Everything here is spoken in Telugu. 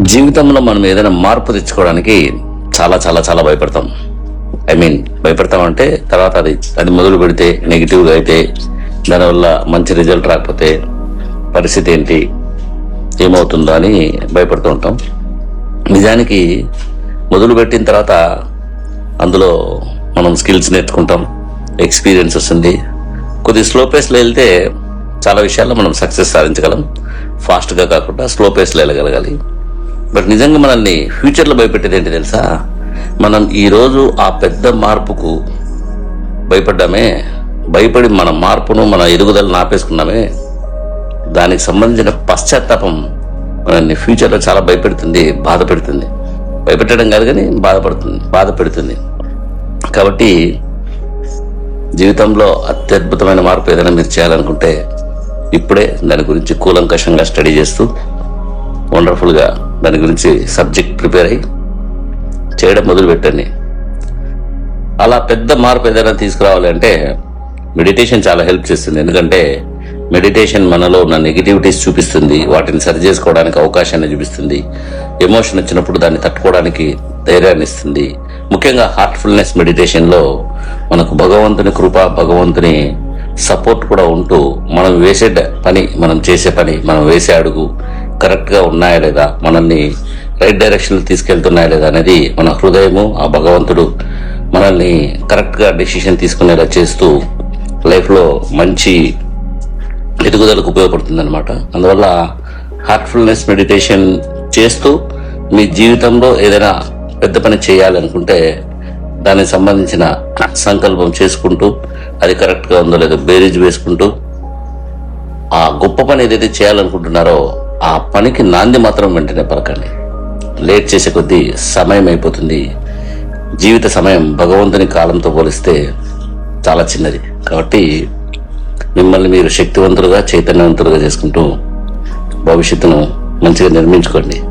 జీవితంలో మనం ఏదైనా మార్పు తెచ్చుకోవడానికి చాలా చాలా చాలా భయపడతాం. ఐ మీన్ భయపడతాం అంటే తర్వాత అది అది మొదలు పెడితే నెగిటివ్గా అయితే దానివల్ల మంచి రిజల్ట్ రాకపోతే పరిస్థితి ఏంటి ఏమవుతుందో అని భయపడుతూ ఉంటాం. నిజానికి మొదలు పెట్టిన తర్వాత అందులో మనం స్కిల్స్ నేర్చుకుంటాం ఎక్స్పీరియన్స్ వస్తుంది. కొద్ది స్లో పేస్లో వెళ్తే చాలా విషయాల్లో మనం సక్సెస్ సాధించగలం. ఫాస్ట్గా కాకుండా స్లో పేస్లో వెళ్ళగలగాలి. బట్ నిజంగా మనల్ని ఫ్యూచర్లో భయపెట్టేది ఏంటి తెలుసా? మనం ఈరోజు ఆ పెద్ద మార్పుకు భయపడ్డామే భయపడి మన మార్పును మన ఎదుగుదలను ఆపేసుకున్నామే. దానికి సంబంధించిన పశ్చాత్తాపం మనల్ని ఫ్యూచర్లో చాలా భయపెడుతుంది బాధ పెడుతుంది భయపెట్టడం కాదు కానీ బాధపడుతుంది బాధ పెడుతుంది కాబట్టి జీవితంలో అత్యద్భుతమైన మార్పు ఏదైనా మీరు చేయాలనుకుంటే ఇప్పుడే దాని గురించి కూలంకషంగా స్టడీ చేస్తూ వండర్ఫుల్గా దాని గురించి సబ్జెక్ట్ ప్రిపేర్ అయ్యి చేయడం మొదలు పెట్టండి అలా పెద్ద మార్పు ఏదైనా తీసుకురావాలి అంటే మెడిటేషన్ చాలా హెల్ప్ చేస్తుంది. ఎందుకంటే మెడిటేషన్ మనలో ఉన్న నెగిటివిటీస్ చూపిస్తుంది వాటిని సరి చేసుకోవడానికి అవకాశాన్ని చూపిస్తుంది ఎమోషన్ వచ్చినప్పుడు దాన్ని తట్టుకోవడానికి ధైర్యాన్ని ఇస్తుంది. ముఖ్యంగా హార్ట్ఫుల్నెస్ మెడిటేషన్లో మనకు భగవంతుని కృప భగవంతుని సపోర్ట్ కూడా ఉంటూ మనం వేసే పని మనం చేసే పని మనం వేసే అడుగు కరెక్ట్గా ఉన్నాయా లేదా మనల్ని రైట్ డైరెక్షన్లో తీసుకెళ్తున్నాయా లేదా అనేది మన హృదయము ఆ భగవంతుడు మనల్ని కరెక్ట్గా డెసిషన్ తీసుకునేలా చేస్తూ లైఫ్లో మంచి ఎదుగుదలకు ఉపయోగపడుతుంది అనమాట అందువల్ల హార్ట్ఫుల్నెస్ మెడిటేషన్ చేస్తూ మీ జీవితంలో ఏదైనా పెద్ద పని చేయాలనుకుంటే దానికి సంబంధించిన సంకల్పం చేసుకుంటూ అది కరెక్ట్గా ఉందో లేదో బేరీజ్ వేసుకుంటూ ఆ గొప్ప పని ఏదైతే చేయాలనుకుంటున్నారో ఆ పనికి నాంది మాత్రం వెంటనే పలకండి. లేట్ చేసే కొద్దీ సమయం అయిపోతుంది. జీవిత సమయం భగవంతుని కాలంతో పోలిస్తే చాలా చిన్నది. కాబట్టి మిమ్మల్ని మీరు శక్తివంతులుగా చైతన్యవంతులుగా చేసుకుంటూ భవిష్యత్తును మంచిగా నిర్మించుకోండి.